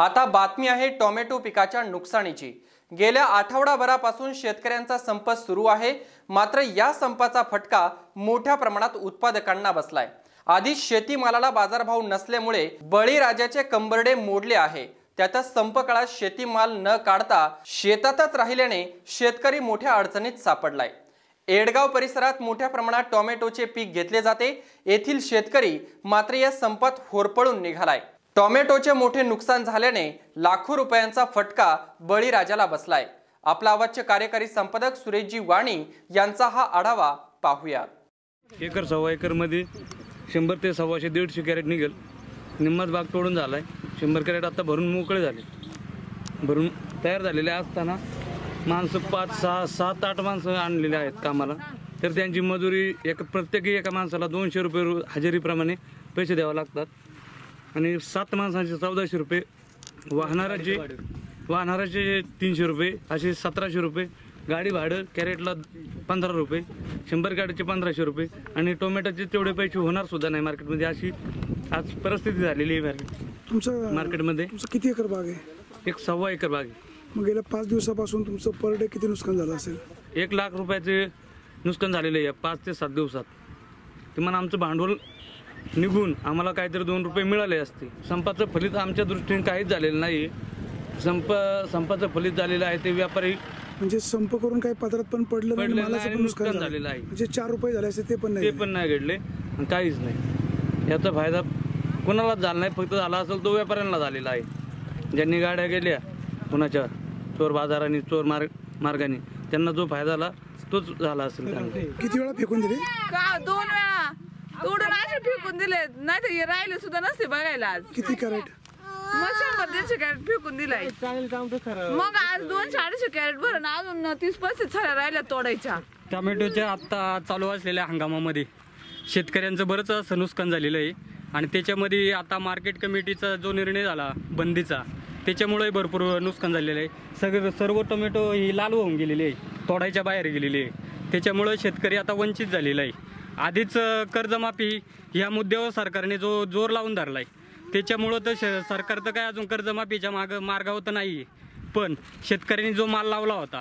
आता बातमी आहे टोमॅटो पिकाच्या नुकसानीची. गेल्या आठवडाभरापासून शेतकऱ्यांचा संप सुरू आहे. मात्र या संपाचा फटका मोठ्या प्रमाणात उत्पादकांना बसलाय. आधी शेतीमालाला बाजारभाव नसल्यामुळे बळीराजाचे कंबरडे मोडले आहे. त्यातच संप काळात शेतीमाल न काढता शेतातच राहिल्याने शेतकरी मोठ्या अडचणीत सापडलाय. एडगाव परिसरात मोठ्या प्रमाणात टोमॅटोचे पीक घेतले जाते. येथील शेतकरी मात्र या संपात होरपळून निघालाय. टोमॅटोचे मोठे नुकसान झाल्याने लाखो रुपयांचा फटका बळीराजाला बसलाय. आपला आवाजचे कार्यकारी संपादक सुरेशजी वाणी यांचा हा आढावा पाहूयात एकर सव्वा एकरमध्ये शंभर ते सव्वाशे दीडशे कॅरेट निघेल. निम्माच बाग तोडून झाला आहे शंभर कॅरेट आता भरून मोकळे झाले. भरून तयार झालेले असताना माणसं पाच सहा सात आठ माणसं आणलेले आहेत कामाला. तर त्यांची मजुरी एक प्रत्येकी एका माणसाला दोनशे रुपये हजेरीप्रमाणे पैसे द्यावे लागतात. आणि सात माणसांचे चौदाशे रुपये वाहनाराचे वाहनाराचे तीनशे रुपये असे सतराशे रुपये गाडी भाडं कॅरेटला पंधरा रुपये शंभर कॅरेटचे पंधराशे रुपये आणि टोमॅटोचे तेवढे पैसे होणार सुद्धा नाही मार्केटमध्ये. अशी आज परिस्थिती झालेली आहे मार्केट तुमचं मार्केटमध्ये. तुमचं किती एकर बाग आहे? एक सव्वा एकर बाग आहे. मग गेल्या पाच दिवसापासून तुमचं पर डे किती नुकसान झालं असेल? एक लाख रुपयाचे नुकसान झालेले आहे पाच ते सात दिवसात. ते म्हणा आमचं भांडवल निघून आम्हाला काहीतरी दोन रुपये मिळाले असते. संपाचं फलित आमच्या दृष्टीने काहीच झालेलं नाही संप संपाचं फलित झालेलं आहे ते व्यापारी म्हणजे संप करून काही पदरात पण पडलं नाही पडलेलं मालाचं नाही, पण नुकसान नुकसान झालं. झालेलं आहे. म्हणजे चार रुपये झाले असते ते पण ते नाही पण नाही घडले. आणि काहीच नाही. याचा फायदा कोणालाच झाला नाही. फक्त झाला असेल तो व्यापाऱ्यांना झालेला आहे. ज्यांनी गाड्या गेल्या कुणाच्या चोर बाजाराने चोर मार्ग मार्गाने त्यांना जो फायदा झाला तोच झाला असेल त्यांना. किती वेळा फेकून दिले? का? दोन वेळा. तोडून असे फेकून दिले नाही तर हे राहिले सुद्धा नसते बघायला आज. किती कॅरेट? मग शंभर दीडशे कॅरेट फेकून दिलाय. मग आज दोनशे अडीचशे कॅरेट भरून अजून तीस पस्तीस छड्या राहिल्या तोडायच्या. टोमॅटोच्या आत्ता चालू असलेल्या हंगामामध्ये शेतकऱ्यांचं बरंच असं नुकसान झालेलं आहे. आणि त्याच्यामध्ये आता मार्केट कमिटीचा जो निर्णय झाला बंदीचा त्याच्यामुळे भरपूर नुकसान झालेलं आहे. सगळं सर्व टोमॅटो ही लाल होऊन गेलेली आहे. तोडायच्या बाहेर गेलेली आहे. त्याच्यामुळं शेतकरी आता वंचित झालेला आहे. आधीच कर्जमाफी ह्या मुद्द्यावर सरकारने जो जोर लावून धरला आहे त्याच्यामुळं तर श सरकार तर काय अजून कर्जमाफीच्या माग मार्गावर तर नाही आहे पण शेतकऱ्यांनी जो माल लावला होता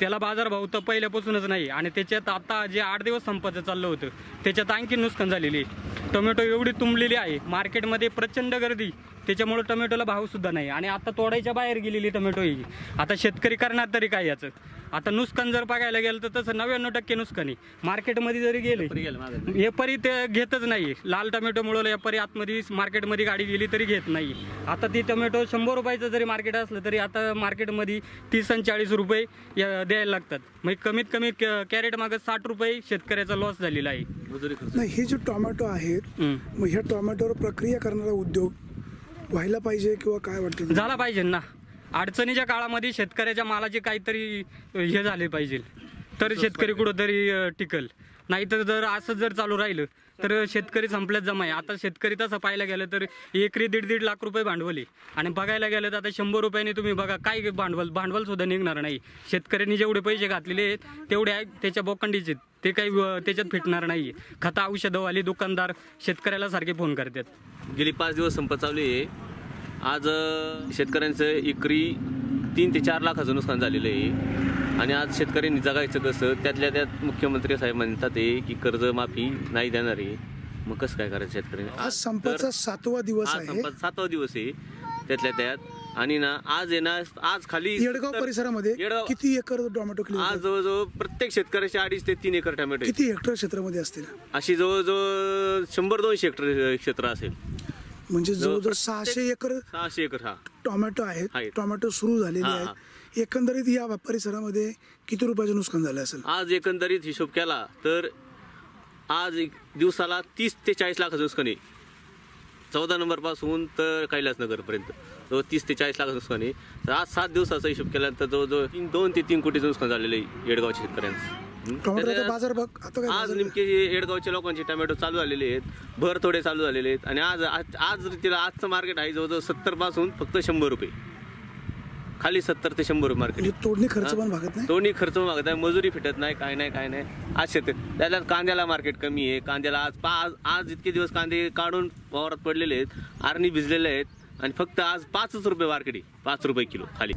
त्याला बाजारभाव तर पहिल्यापासूनच नाही. आणि त्याच्यात आता जे आठ दिवस संपाचं चाललं होतं त्याच्यात आणखी नुकसान झालेली आहे. टोमॅटो एवढी तुंबलेली आहे मार्केटमध्ये प्रचंड गर्दी. त्याच्यामुळे टोमॅटोला भावसुद्धा नाही. आणि आता तोडायच्या बाहेर गेलेली टोमॅटो ही. आता शेतकरी करणार तरी काय याचं? आता नुकसान जर बघायला गेलं तर तसं नव्याण्णव टक्के नुकसान. आहे मार्केटमध्ये जरी गेले व्यापारी ते घेतच नाही. लाल टोमॅटोमुळे व्यापारी आतमध्ये मार्केटमध्ये गाडी गेली तरी घेत नाही. आता ती टोमॅटो शंभर रुपयाचं जरी मार्केट असलं तरी आता मार्केटमध्ये तीस आणि चाळीस रुपये या- द्यायला लागतात. म्हणजे कमीत कमी क- कॅरेट मागं साठ रुपये शेतकऱ्याचा लॉस झालेला आहे. नाही हे जे टोमॅटो आहेत. मग ह्या टोमॅटोवर प्रक्रिया करणारा उद्योग व्हायला पाहिजे किंवा काय वाटतं झाला पाहिजे ना. अडचणीच्या काळामध्ये शेतकऱ्याच्या मालाचे काहीतरी हे झाले पाहिजे. तर शेतकरी कुठंतरी अं, टिकल. नाहीतर जर असं जर चालू राहिलं तर शेतकरी संपल्यात जमा आहे. आता शेतकरी तसं पाहायला गेलं तर एकरी दीड दीड लाख रुपये भांडवल आहे. आणि बघायला गेलं तर आता शंभर रुपयाने तुम्ही बघा काय भांडवल भांडवल सुद्धा निघणार नाही. शेतकऱ्यांनी जेवढे पैसे घातलेले आहेत तेवढे आहे त्याच्या बोकंडीचे आहेत. ते काही त्याच्यात फिटणार नाही खता औषधवाली दुकानदार शेतकऱ्याला सारखे फोन करतात. गेली पाच दिवस संप चालू आहे. आज शेतकऱ्यांचं एकरी तीन ते चार लाखाचं नुकसान झालेलं आहे. आणि आज शेतकऱ्यांनी जगायचं कसं? त्यातल्या त्यात मुख्यमंत्री साहेब म्हणतात आहे की कर्जमाफी नाही देणार आहे. मग कसं काय करायचं शेतकऱ्यांनी? आज संपाचा सातवा दिवस आहे. संपाचा सातवा दिवस आहे. त्यातल्या त्यात आणि ना आज आहे ना आज खाली येडगाव परिसरामध्ये येडगाव- किती एकर टोमॅटो आज क्लिअर जवळजवळ प्रत्येक शेतकऱ्याचे अडीच ते तीन एकर टोमॅटो आहे. किती हेक्टर क्षेत्रामध्ये असतील? अशी जवळजवळ शंभर दोनशे हेक्टर क्षेत्र असेल. म्हणजे जवळजवळ सहाशे एकर सहाशे एकर हा. टोमॅटो आहेत. आहेत. टोमॅटो सुरू झालेले हा, आहेत. एकंदरीत या परिसरामध्ये किती रुपयाचं नुकसान झालं असेल? आज एकंदरीत हिशोब केला तर आज एक दिवसाला तीस ते चाळीस लाखाचं नुकसान आहे. चौदा नंबरपासून तर कैलासनगरपर्यंत. जवळ तीस ते चाळीस लाखाचं नुकसान आहे. तर आज सात दिवसाचा हिशोब केल्यानंतर जवळजवळ तीन दोन ते तीन कोटीचं नुकसान झालेलं आहे येडगावच्या शेतकऱ्यांचं. बाजार बघ आज नेमके येडगावच्या लोकांचे टोमॅटो चालू झालेले आहेत भर थोडे चालू झालेले आहेत आणि आज आज आज तिला आजचं मार्केट आहे जवळजवळ सत्तरपासून फक्त शंभर रुपये. खाली सत्तर ते शंभर रुपये मार्केट म्हणजे तोडणी खर्च पण भागत नाही? दोन्ही खर्च मागत आहे मजुरी फिटत नाही काय नाही काय नाही. आज शेत त्याला कांद्याला मार्केट कमी आहे कांद्याला आज आज आज इतके दिवस कांदे काढून वावरात पडलेले आहेत आरणी भिजलेले आहेत. आणि फक्त आज पाचच रुपये वारकडी पाच रुपये किलो खाली.